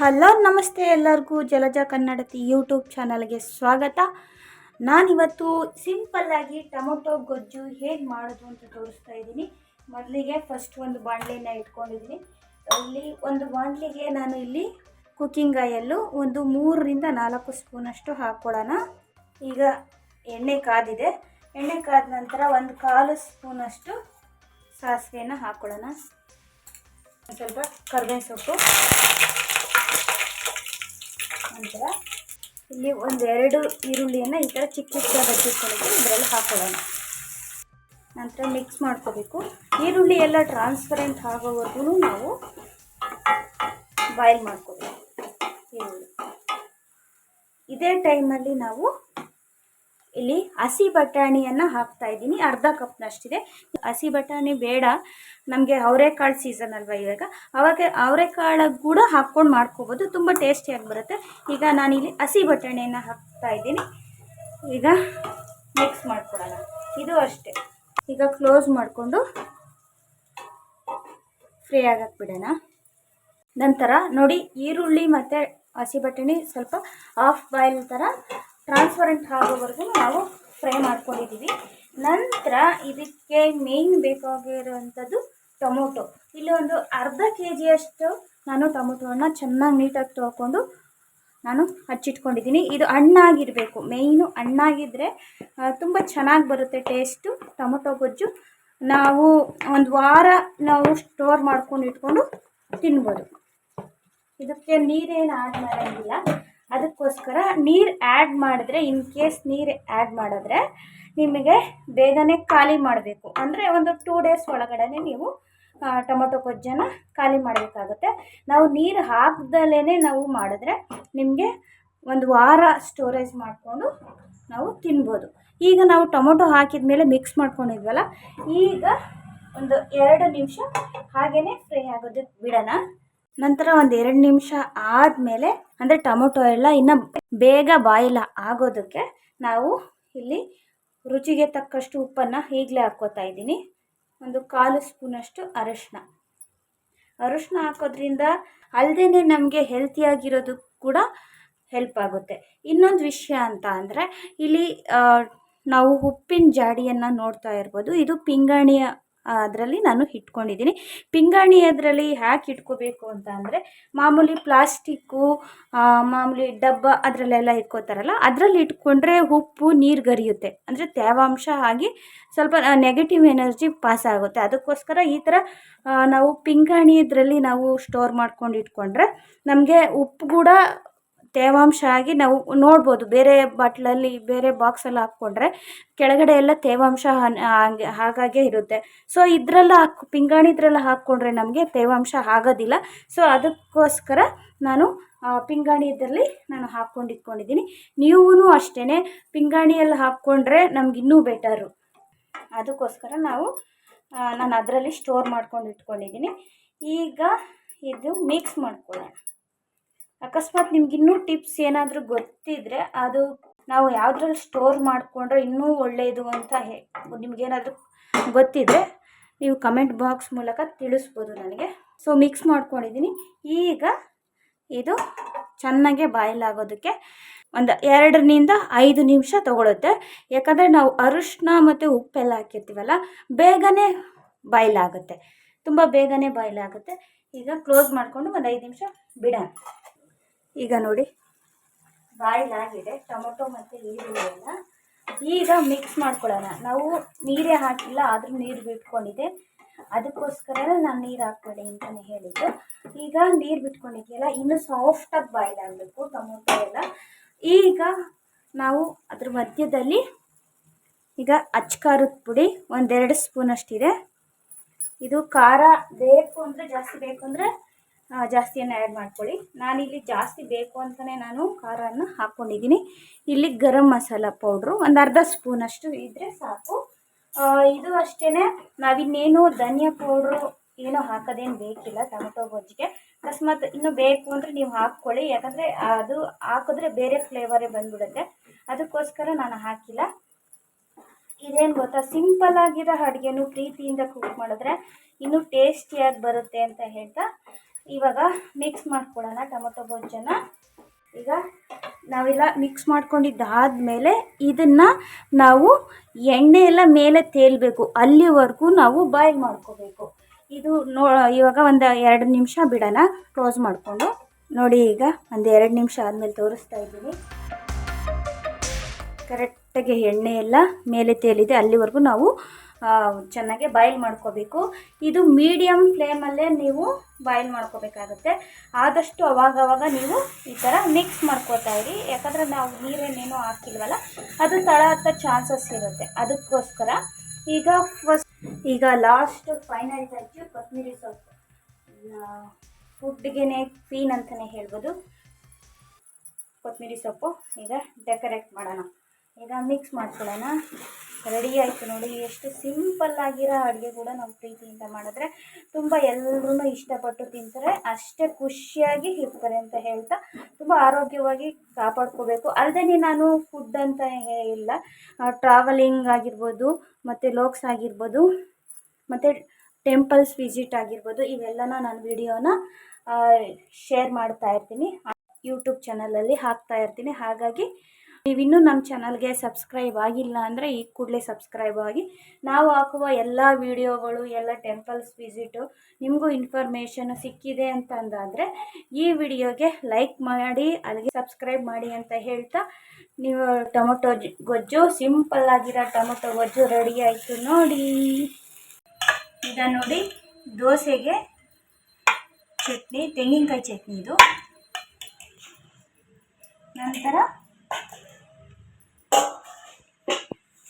Hello, ನಮಸ್ತೆ ಎಲ್ಲರಿಗೂ. ಜಲಜ ಕನ್ನಡತಿ YouTube ಚಾನಲ್ಗೆ ಸ್ವಾಗತ. ನಾನಿವತ್ತು ಸಿಂಪಲ್ಲಾಗಿ ಟೊಮೊಟೊ ಗೊಜ್ಜು ಹೇಗೆ ಮಾಡೋದು ಅಂತ ತೋರಿಸ್ತಾ ಇದ್ದೀನಿ. ಮೊದಲಿಗೆ ಫಸ್ಟ್ ಒಂದು ಬಾಣಲಿನ ಇಟ್ಕೊಂಡಿದ್ದೀನಿ. ಇಲ್ಲಿ ಒಂದು ಬಾಣಲಿಗೆ ನಾನು ಇಲ್ಲಿ ಕುಕ್ಕಿಂಗ್ ಆಯಲ್ಲು ಒಂದು ಮೂರರಿಂದ ನಾಲ್ಕು ಸ್ಪೂನಷ್ಟು ಹಾಕ್ಕೊಳ್ಳೋಣ ಈಗ ಎಣ್ಣೆ ಕಾದಿದೆ. ಎಣ್ಣೆ ಕಾದ ನಂತರ ಒಂದು ಕಾಲು ಸ್ಪೂನಷ್ಟು ಸಾಸಿವೆಯನ್ನು ಹಾಕ್ಕೊಳ್ಳೋಣ ಸ್ವಲ್ಪ ಕರ್ಬೇವಿನ ಸೊಪ್ಪು. ನಂತರ ಇಲ್ಲಿ ಒಂದೆರಡು ಈರುಳ್ಳಿಯನ್ನು ಈ ಥರ ಚಿಕ್ಕ ಚಿಕ್ಕದಾಗಿ ಹಚ್ಚಿಟ್ಕೊಂಡಿದ್ದು ಇದರಲ್ಲಿ ಹಾಕೊಳ್ಳೋಣ. ನಂತರ ಮಿಕ್ಸ್ ಮಾಡ್ಕೋಬೇಕು. ಈರುಳ್ಳಿ ಎಲ್ಲ ಟ್ರಾನ್ಸ್ಪರೆಂಟ್ ಆಗೋವರೆಗೂ ನಾವು ಬಾಯ್ಲ್ ಮಾಡ್ಕೋಬೇಕು. ಈರುಳ್ಳಿ. ಇದೇ ಟೈಮಲ್ಲಿ ನಾವು ಇಲ್ಲಿ ಹಸಿ ಬಟಾಣಿಯನ್ನು ಹಾಕ್ತಾ ಇದ್ದೀನಿ. ಅರ್ಧ ಕಪ್ನಷ್ಟಿದೆ. ಹಸಿ ಬಟಾಣಿ ಬೇಡ. ನಮಗೆ ಅವರೆಕಾಳು ಸೀಸನ್ ಅಲ್ವಾ ಇವಾಗ? ಅವಾಗ ಅವರೆಕಾಳು ಕೂಡ ಹಾಕ್ಕೊಂಡು ಮಾಡ್ಕೋಬೋದು. ತುಂಬ ಟೇಸ್ಟಿಯಾಗಿ ಬರುತ್ತೆ. ಈಗ ನಾನಿಲ್ಲಿ ಹಸಿ ಬಟಾಣಿಯನ್ನು ಹಾಕ್ತಾ ಇದ್ದೀನಿ. ಈಗ ಮಿಕ್ಸ್ ಮಾಡ್ಕೊಡೋಣ. ಇದು ಅಷ್ಟೇ. ಈಗ ಕ್ಲೋಸ್ ಮಾಡಿಕೊಂಡು ಫ್ರೈ ಆಗಕ್ಕೆ ಬಿಡೋಣ ನಂತರ ನೋಡಿ ಈರುಳ್ಳಿ ಮತ್ತು ಹಸಿ ಬಟಾಣಿ ಸ್ವಲ್ಪ ಹಾಫ್ ಬಾಯ್ಲ್ ಥರ ಟ್ರಾನ್ಸ್ಪರೆಂಟ್ ಆಗೋವರೆಗೂ ನಾವು ಫ್ರೈ ಮಾಡ್ಕೊಂಡಿದ್ದೀವಿ. ನಂತರ ಇದಕ್ಕೆ ಮೇಯ್ನ್ ಬೇಕಾಗಿರುವಂಥದ್ದು ಟೊಮೊಟೊ. ಇಲ್ಲಿ ಒಂದು ಅರ್ಧ ಕೆ ಜಿಯಷ್ಟು ನಾನು ಟೊಮೊಟೊವನ್ನು ಚೆನ್ನಾಗಿ ನೀಟಾಗಿ ತೊಗೊಂಡು ನಾನು ಹಚ್ಚಿಟ್ಕೊಂಡಿದ್ದೀನಿ. ಇದು ಹಣ್ಣಾಗಿರಬೇಕು. ಮೇಯ್ನು ಹಣ್ಣಾಗಿದ್ದರೆ ತುಂಬ ಚೆನ್ನಾಗಿ ಬರುತ್ತೆ ಟೇಸ್ಟು ಟೊಮೊಟೊ ಗೊಜ್ಜು ನಾವು ಒಂದು ವಾರ ನಾವು ಸ್ಟೋರ್ ಮಾಡ್ಕೊಂಡು ಇಟ್ಕೊಂಡು ತಿನ್ಬೋದು. ಇದಕ್ಕೆ ನೀರೇನು ಆಡ್ ಮಾಡೋಂಗಿಲ್ಲ. ಅದಕ್ಕೋಸ್ಕರ ನೀರು ಆ್ಯಡ್ ಮಾಡಿದ್ರೆ ಇನ್ ಕೇಸ್ ನೀರು ಆ್ಯಡ್ ಮಾಡಿದ್ರೆ, ನಿಮಗೆ ಬೇಗನೆ ಖಾಲಿ ಮಾಡಬೇಕು. ಅಂದರೆ ಒಂದು ಟೂ ಡೇಸ್ ಒಳಗಡೆ ನೀವು ಟೊಮೊಟೊ ಗೊಜ್ಜನ್ನು ಖಾಲಿ ಮಾಡಬೇಕಾಗುತ್ತೆ. ನಾವು ನೀರು ಹಾಕ್ದಲೇ ನಾವು ಮಾಡಿದ್ರೆ, ನಿಮಗೆ ಒಂದು ವಾರ ಸ್ಟೋರೇಜ್ ಮಾಡಿಕೊಂಡು ನಾವು ತಿನ್ಬೋದು. ಈಗ ನಾವು ಟೊಮೊಟೊ ಹಾಕಿದ ಮೇಲೆ ಮಿಕ್ಸ್ ಮಾಡ್ಕೊಂಡಿದ್ವಲ್ಲ, ಈಗ ಒಂದು ಎರಡು ನಿಮಿಷ ಹಾಗೆಯೇ ಫ್ರೈ ಆಗೋದಕ್ಕೆ ಬಿಡೋಣ. ನಂತರ ಒಂದು ಎರಡು ನಿಮಿಷ ಆದಮೇಲೆ, ಅಂದರೆ ಟೊಮೊಟೊ ಎಲ್ಲ ಇನ್ನು ಬೇಗ ಬಾಯಿಲ ಆಗೋದಕ್ಕೆ ನಾವು ಇಲ್ಲಿ ರುಚಿಗೆ ತಕ್ಕಷ್ಟು ಉಪ್ಪನ್ನು ಈಗಲೇ ಹಾಕ್ಕೋತಾ ಇದ್ದೀನಿ. ಒಂದು ಕಾಲು ಸ್ಪೂನಷ್ಟು ಅರಶಿನ. ಅರಶಿನ ಹಾಕೋದ್ರಿಂದ ಅಲ್ಲದೇ ನಮಗೆ ಹೆಲ್ತಿಯಾಗಿರೋದು ಕೂಡ ಹೆಲ್ಪ್ ಆಗುತ್ತೆ. ಇನ್ನೊಂದು ವಿಷಯ ಅಂತ ಅಂದರೆ, ಇಲ್ಲಿ ನಾವು ಉಪ್ಪಿನ ಜಾಡಿಯನ್ನು ನೋಡ್ತಾ ಇರ್ಬೋದು. ಇದು ಪಿಂಗಾಣಿಯ ಅದರಲ್ಲಿ ನಾನು ಇಟ್ಕೊಂಡಿದ್ದೀನಿ. ಪಿಂಗಾಣಿ ಅದರಲ್ಲಿ ಹ್ಯಾಕೆ ಇಟ್ಕೋಬೇಕು ಅಂತ ಅಂದರೆ, ಮಾಮೂಲಿ ಪ್ಲಾಸ್ಟಿಕ್ಕು ಮಾಮೂಲಿ ಡಬ್ಬ ಅದರಲ್ಲೆಲ್ಲ ಇಟ್ಕೋತಾರಲ್ಲ, ಅದರಲ್ಲಿ ಇಟ್ಕೊಂಡ್ರೆ ಉಪ್ಪು, ನೀರು ಗರಿಯುತ್ತೆ. ಅಂದರೆ ತೇವಾಂಶ ಆಗಿ ಸ್ವಲ್ಪ ನೆಗೆಟಿವ್ ಎನರ್ಜಿ ಪಾಸ್ ಆಗುತ್ತೆ. ಅದಕ್ಕೋಸ್ಕರ ಈ ಥರ ನಾವು ಪಿಂಗಾಣಿ ಇದರಲ್ಲಿ ನಾವು ಸ್ಟೋರ್ ಮಾಡ್ಕೊಂಡು ಇಟ್ಕೊಂಡ್ರೆ ನಮಗೆ ಉಪ್ಪು ಕೂಡ ತೇವಾಂಶ ಆಗಿ ನಾವು ನೋಡ್ಬೋದು. ಬೇರೆ ಬಾಟ್ಲಲ್ಲಿ, ಬೇರೆ ಬಾಕ್ಸಲ್ಲಿ ಹಾಕ್ಕೊಂಡ್ರೆ ಕೆಳಗಡೆ ಎಲ್ಲ ತೇವಾಂಶ ಹಾಗಾಗೆ ಇರುತ್ತೆ. ಸೊ ಇದರಲ್ಲ ಹಾಕ್, ಪಿಂಗಾಣಿ ಇದ್ರೆಲ್ಲ ಹಾಕ್ಕೊಂಡ್ರೆ ನಮಗೆ ತೇವಾಂಶ ಆಗೋದಿಲ್ಲ. ಸೊ ಅದಕ್ಕೋಸ್ಕರ ನಾನು ಪಿಂಗಾಣಿದ್ರಲ್ಲಿ ನಾನು ಹಾಕ್ಕೊಂಡು ಇಟ್ಕೊಂಡಿದ್ದೀನಿ. ನೀವೂ ಅಷ್ಟೇ ಪಿಂಗಾಣಿಯಲ್ಲಿ ಹಾಕ್ಕೊಂಡ್ರೆ ನಮ್ಗೆ ಇನ್ನೂ ಬೆಟರು. ಅದಕ್ಕೋಸ್ಕರ ನಾವು ನಾನು ಅದರಲ್ಲಿ ಸ್ಟೋರ್ ಮಾಡ್ಕೊಂಡು ಇಟ್ಕೊಂಡಿದ್ದೀನಿ. ಈಗ ಇದು ಮಿಕ್ಸ್ ಮಾಡ್ಕೊಳ್ಳೋಣ. ಅಕಸ್ಮಾತ್ ನಿಮ್ಗೆ ಇನ್ನೂ ಟಿಪ್ಸ್ ಏನಾದರೂ ಗೊತ್ತಿದ್ದರೆ ಅದು ನಾವು ಯಾವುದ್ರಲ್ಲಿ ಸ್ಟೋರ್ ಮಾಡಿಕೊಂಡ್ರೆ ಇನ್ನೂ ಒಳ್ಳೆಯದು ಅಂತ ಹೇ ನಿಮಗೇನಾದರೂ ಗೊತ್ತಿದ್ದರೆ ನೀವು ಕಮೆಂಟ್ ಬಾಕ್ಸ್ ಮೂಲಕ ತಿಳಿಸ್ಬೋದು ನನಗೆ. ಸೊ ಮಿಕ್ಸ್ ಮಾಡ್ಕೊಂಡಿದ್ದೀನಿ. ಈಗ ಇದು ಚೆನ್ನಾಗೆ ಬಾಯ್ಲಾಗೋದಕ್ಕೆ ಒಂದು ಎರಡರಿಂದ ಐದು ನಿಮಿಷ ತಗೊಳುತ್ತೆ. ಯಾಕಂದರೆ ನಾವು ಅರಿಶಿನ ಮತ್ತು ಉಪ್ಪೆಲ್ಲ ಹಾಕಿರ್ತೀವಲ್ಲ, ಬೇಗನೆ ಬಾಯ್ಲಾಗುತ್ತೆ. ತುಂಬ ಬೇಗನೆ ಬಾಯ್ಲಾಗುತ್ತೆ. ಈಗ ಕ್ಲೋಸ್ ಮಾಡಿಕೊಂಡು ಒಂದು ಐದು ನಿಮಿಷ ಬಿಡೋಣ. ಈಗ ನೋಡಿ. ಬಾಯ್ಲ್ ಆಗಿದೆ ಟೊಮೊಟೊ ಮತ್ತು ಈರುಳ್ಳಿ ಎಲ್ಲ ಈಗ ಮಿಕ್ಸ್ ಮಾಡ್ಕೊಳ್ಳೋಣ. ನಾವು ನೀರೇ ಹಾಕಿಲ್ಲ, ಆದರೂ ನೀರು ಬಿಟ್ಕೊಂಡಿದೆ ಅದಕ್ಕೋಸ್ಕರ ನಾನು ನೀರು ಹಾಕ್ಬೇಡಿ ಅಂತಲೇ ಹೇಳಿದ್ದು. ಈಗ ನೀರು ಬಿಟ್ಕೊಂಡಿದೆಯಲ್ಲ, ಇನ್ನೂ ಸಾಫ್ಟಾಗಿ ಬಾಯ್ಲ್ ಆಗಬೇಕು ಟೊಮೊಟೊ ಎಲ್ಲ. ಈಗ ನಾವು ಅದ್ರ ಮಧ್ಯದಲ್ಲಿ ಈಗ ಅಚ್ಕಾರದ ಪುಡಿ ಒಂದೆರಡು ಸ್ಪೂನ್ ಅಷ್ಟಿದೆ ಇದು ಖಾರ ಬೇಕು ಅಂದರೆ ಜಾಸ್ತಿ ಬೇಕು ಅಂದರೆ ಜಾಸ್ತಿಯನ್ನು ಆ್ಯಡ್ ಮಾಡ್ಕೊಳ್ಳಿ. ನಾನಿಲ್ಲಿ ಜಾಸ್ತಿ ಬೇಕು ಅಂತಲೇ ನಾನು ಖಾರವನ್ನು ಹಾಕ್ಕೊಂಡಿದ್ದೀನಿ ಇಲ್ಲಿ ಗರಂ ಮಸಾಲ ಪೌಡ್ರು ಒಂದು ಅರ್ಧ ಸ್ಪೂನಷ್ಟು ಇದ್ದರೆ ಸಾಕು. ಇದು ಅಷ್ಟೇ ನಾವಿನ್ನೇನು ಧನಿಯಾ ಪೌಡ್ರು ಏನೂ ಹಾಕೋದೇನು ಬೇಕಿಲ್ಲ, ಟೊಮೆಟೊ ಗೊಜ್ಜಿಗೆ. ಅಕಸ್ಮಾತ್ ಇನ್ನೂ ಬೇಕು ಅಂದರೆ ನೀವು ಹಾಕ್ಕೊಳ್ಳಿ. ಯಾಕಂದರೆ ಅದು ಹಾಕಿದ್ರೆ ಬೇರೆ ಫ್ಲೇವರೇ ಬಂದ್ಬಿಡುತ್ತೆ. ಅದಕ್ಕೋಸ್ಕರ ನಾನು ಹಾಕಿಲ್ಲ. ಇದೇನು ಗೊತ್ತಾ? ಸಿಂಪಲ್ ಆಗಿರೋ ಅಡುಗೆನೂ ಪ್ರೀತಿಯಿಂದ ಕುಕ್ ಮಾಡಿದ್ರೆ ಇನ್ನೂ ಟೇಸ್ಟಿಯಾಗಿ ಬರುತ್ತೆ ಅಂತ ಹೇಳ್ತಾ. ಇವಾಗ ಮಿಕ್ಸ್ ಮಾಡ್ಕೊಳ್ಳೋಣ ಟೊಮೊಟೊ ಗೊಜ್ಜನ್ನು ಈಗ ನಾವೆಲ್ಲ ಮಿಕ್ಸ್ ಮಾಡ್ಕೊಂಡಿದ್ದಾದಮೇಲೆ ಇದನ್ನು ನಾವು ಎಣ್ಣೆ ಎಲ್ಲ ಮೇಲೆ ತೇಲಬೇಕು. ಅಲ್ಲಿವರೆಗೂ ನಾವು ಬಾಯ್ಲ್ ಮಾಡ್ಕೋಬೇಕು. ಇದು ನೋ, ಇವಾಗ ಒಂದು ಎರಡು ನಿಮಿಷ ಬಿಡೋಣ. ಕ್ಲೋಸ್ ಮಾಡಿಕೊಂಡು. ನೋಡಿ ಈಗ ಒಂದು ಎರಡು ನಿಮಿಷ ಆದಮೇಲೆ ತೋರಿಸ್ತಾ ಇದ್ದೀನಿ. ಕರೆಕ್ಟಾಗಿ ಎಣ್ಣೆ ಎಲ್ಲ ಮೇಲೆ ತೇಲಿದೆ. ಅಲ್ಲಿವರೆಗೂ ನಾವು ಚೆನ್ನಾಗಿ ಬಾಯ್ಲ್ ಮಾಡ್ಕೋಬೇಕು. ಇದು ಮೀಡಿಯಮ್ ಫ್ಲೇಮಲ್ಲೇ ನೀವು ಬಾಯ್ಲ್ ಮಾಡ್ಕೋಬೇಕಾಗುತ್ತೆ. ಆದಷ್ಟು ಅವಾಗವಾಗ ನೀವು ಈ ಥರ ಮಿಕ್ಸ್ ಮಾಡ್ಕೋತಾ ಇರಿ. ಯಾಕಂದರೆ ನಾವು ನೀರೇನೇನು ಹಾಕಿಲ್ವಲ್ಲ, ಅದು ತಳ ಹತ್ತೋ ಚಾನ್ಸಸ್ ಇರುತ್ತೆ. ಅದಕ್ಕೋಸ್ಕರ ಈಗ ಫಸ್ಟ್ ಈಗ ಲಾಸ್ಟ್ ಫೈನಲ್ ಟಚ್ಚು ಕೊತ್ತಂಬರಿ ಸೊಪ್ಪು. ಫುಡ್ಗೆ ಕ್ವೀನ್ ಅಂತಲೇ ಹೇಳ್ಬೋದು. ಕೊತ್ತಂಬರಿ ಸೊಪ್ಪು ಈಗ ಡೆಕೋರೇಟ್ ಮಾಡೋಣ. ಈಗ ಮಿಕ್ಸ್ ಮಾಡ್ಕೊಳ್ಳೋಣ. ರೆಡಿ ಆಯಿತು ನೋಡಿ, ಎಷ್ಟು ಸಿಂಪಲ್ ಆಗಿರೋ ಅಡುಗೆ ಕೂಡ ನಾವು ಪ್ರೀತಿಯಿಂದ ಮಾಡಿದ್ರೆ ತುಂಬ ಎಲ್ಲರೂ ಇಷ್ಟಪಟ್ಟು ತಿಂತಾರೆ. ಅಷ್ಟೇ ಖುಷಿಯಾಗಿ ಇರ್ತಾರೆ ಅಂತ ಹೇಳ್ತಾ ತುಂಬ ಆರೋಗ್ಯವಾಗಿ ಕಾಪಾಡ್ಕೋಬೇಕು. ಅಲ್ಲದೆ ನಾನು ಫುಡ್ ಅಂತ ಇಲ್ಲ ಟ್ರಾವೆಲಿಂಗ್ ಆಗಿರ್ಬೋದು, ಮತ್ತು ಲೋಕ್ಸ್ ಆಗಿರ್ಬೋದು, ಮತ್ತು ಟೆಂಪಲ್ಸ್ ವಿಸಿಟ್ ಆಗಿರ್ಬೋದು, ಇವೆಲ್ಲನ ನಾನು ವಿಡಿಯೋನ ಶೇರ್ ಮಾಡ್ತಾ ಇರ್ತೀನಿ. ಯೂಟ್ಯೂಬ್ ಚಾನಲಲ್ಲಿ ಹಾಕ್ತಾ ಇರ್ತೀನಿ. ಹಾಗಾಗಿ ನೀವಿನ್ನೂ ನಮ್ಮ ಚಾನಲ್ಗೆ ಸಬ್ಸ್ಕ್ರೈಬ್ ಆಗಿಲ್ಲ ಅಂದರೆ ಈ ಕೂಡಲೇ ಸಬ್ಸ್ಕ್ರೈಬ್ ಆಗಿ. ನಾವು ಹಾಕುವ ಎಲ್ಲ ವಿಡಿಯೋಗಳು, ಎಲ್ಲ ಟೆಂಪಲ್ಸ್ ವಿಸಿಟು ನಿಮಗೂ ಇನ್ಫಾರ್ಮೇಷನ್ ಸಿಕ್ಕಿದೆ ಅಂತ ಅಂದಾದರೆ ಈ ವಿಡಿಯೋಗೆ ಲೈಕ್ ಮಾಡಿ, ಅಲ್ಲಿಗೆ ಸಬ್ಸ್ಕ್ರೈಬ್ ಮಾಡಿ ಅಂತ ಹೇಳ್ತಾ ನೀವು ಟೊಮೊಟೊ ಗೊಜ್ಜು ಸಿಂಪಲ್ ಆಗಿರೋ ಟೊಮೊಟೊ ಗೊಜ್ಜು ರೆಡಿ ಆಯಿತು ನೋಡಿ. ಈಗ ನೋಡಿ ದೋಸೆಗೆ ಚಟ್ನಿ, ತೆಂಗಿನಕಾಯಿ ಚಟ್ನಿ ಇದು ನಂತರ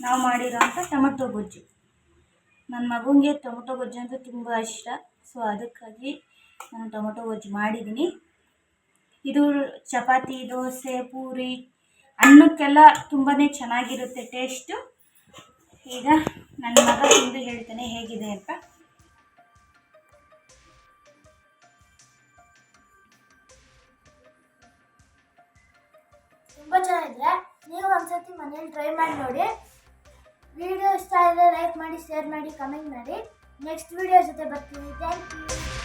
ನಾವು ಮಾಡಿರೋಂಥ ಟೊಮೊಟೊ ಗೊಜ್ಜು. ನನ್ನ ಮಗುನಿಗೆ ಟೊಮೊಟೊ ಗೊಜ್ಜು ಅಂದರೆ ತುಂಬ ಇಷ್ಟ. ಸೊ ಅದಕ್ಕಾಗಿ ನಾನು ಟೊಮೊಟೊ ಗೊಜ್ಜು ಮಾಡಿದ್ದೀನಿ. ಇದು ಚಪಾತಿ, ದೋಸೆ, ಪೂರಿ, ಅನ್ನಕ್ಕೆಲ್ಲ ತುಂಬಾ ಚೆನ್ನಾಗಿರುತ್ತೆ ಟೇಸ್ಟು ಈಗ ನನ್ನ ಮಗ ತಿಂದು ಹೇಳ್ತಾನೆ ಹೇಗಿದೆ ಅಂತ. ತುಂಬ ಚೆನ್ನಾಗಿದೆ. ನೀವು ಒಂದ್ಸತಿ ಮನೇಲಿ ಟ್ರೈ ಮಾಡಿ ನೋಡಿ. ವಿಡಿಯೋ ಇಷ್ಟ ಆದರೆ ಲೈಕ್ ಮಾಡಿ ಶೇರ್ ಮಾಡಿ ಕಮೆಂಟ್ ಮಾಡಿ. ನೆಕ್ಸ್ಟ್ ವಿಡಿಯೋ ಜೊತೆ ಬರ್ತೀನಿ ಥ್ಯಾಂಕ್ ಯು